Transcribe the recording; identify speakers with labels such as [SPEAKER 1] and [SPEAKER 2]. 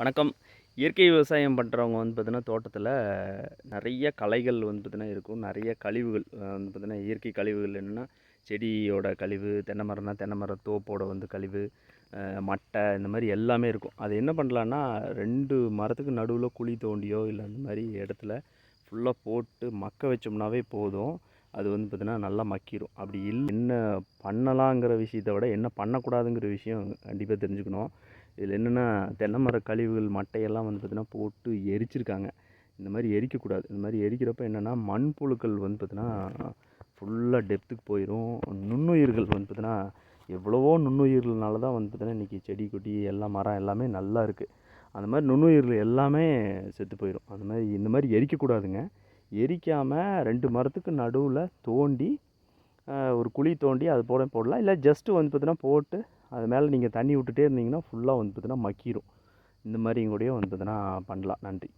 [SPEAKER 1] வணக்கம். இயற்கை விவசாயம் பண்ணுறவங்க வந்து பார்த்திங்கன்னா தோட்டத்தில் நிறைய கலைகள் வந்து பார்த்திங்கன்னா இருக்கும். நிறைய கழிவுகள் வந்து பார்த்திங்கன்னா இயற்கை கழிவுகள் என்னென்னா செடியோட கழிவு தென்னை மரம்னா தென்னை மர தோப்போட வந்து கழிவு மட்டை இந்த மாதிரி எல்லாமே இருக்கும். அது என்ன பண்ணலான்னா ரெண்டு மரத்துக்கு நடுவில் குழி தோண்டியோ இல்லை அந்த மாதிரி இடத்துல ஃபுல்லாக போட்டு மக்க வச்சோம்னாவே போதும். அது வந்து பார்த்திங்கன்னா நல்லா மக்கிரும். அப்படி இல்லை என்ன பண்ணலாங்கிற விஷயத்தை விட என்ன பண்ணக்கூடாதுங்கிற விஷயம் கண்டிப்பாக தெரிஞ்சுக்கணும். இதில் என்னென்னா தென்னை மர கழிவுகள் மட்டையெல்லாம் வந்து பார்த்திங்கன்னா போட்டு எரிச்சிருக்காங்க. இந்த மாதிரி எரிக்கக்கூடாது. இந்த மாதிரி எரிக்கிறப்ப என்னென்னா மண்புழுக்கள் வந்து பார்த்திங்கன்னா ஃபுல்லாக டெப்த்துக்கு போயிடும் நுண்ணுயிர்கள் வந்து பார்த்திங்கன்னா எவ்வளவோ நுண்ணுயிர்கள்னால தான் வந்து பார்த்திங்கன்னா இன்றைக்கி செடி கொடி எல்லா மரம் எல்லாமே நல்லா இருக்குது அந்த மாதிரி நுண்ணுயிர்கள் எல்லாமே செத்து போயிடும் அந்த மாதிரி இந்த மாதிரி எரிக்கக்கூடாதுங்க. எரிக்காமல் ரெண்டு மரத்துக்கு நடுவில் தோண்டி ஒரு குழி தோண்டி அது போட போடலாம். இல்லை ஜஸ்ட்டு வந்து பார்த்தீங்கன்னா போட்டு அது மேலே நீங்கள் தண்ணி விட்டுட்டே இருந்தீங்கன்னா ஃபுல்லாக வந்து பார்த்தீங்கன்னா மக்கிரும். இந்த மாதிரி கூடயும் வந்து பார்த்தீங்கன்னா பண்ணலாம். நன்றி.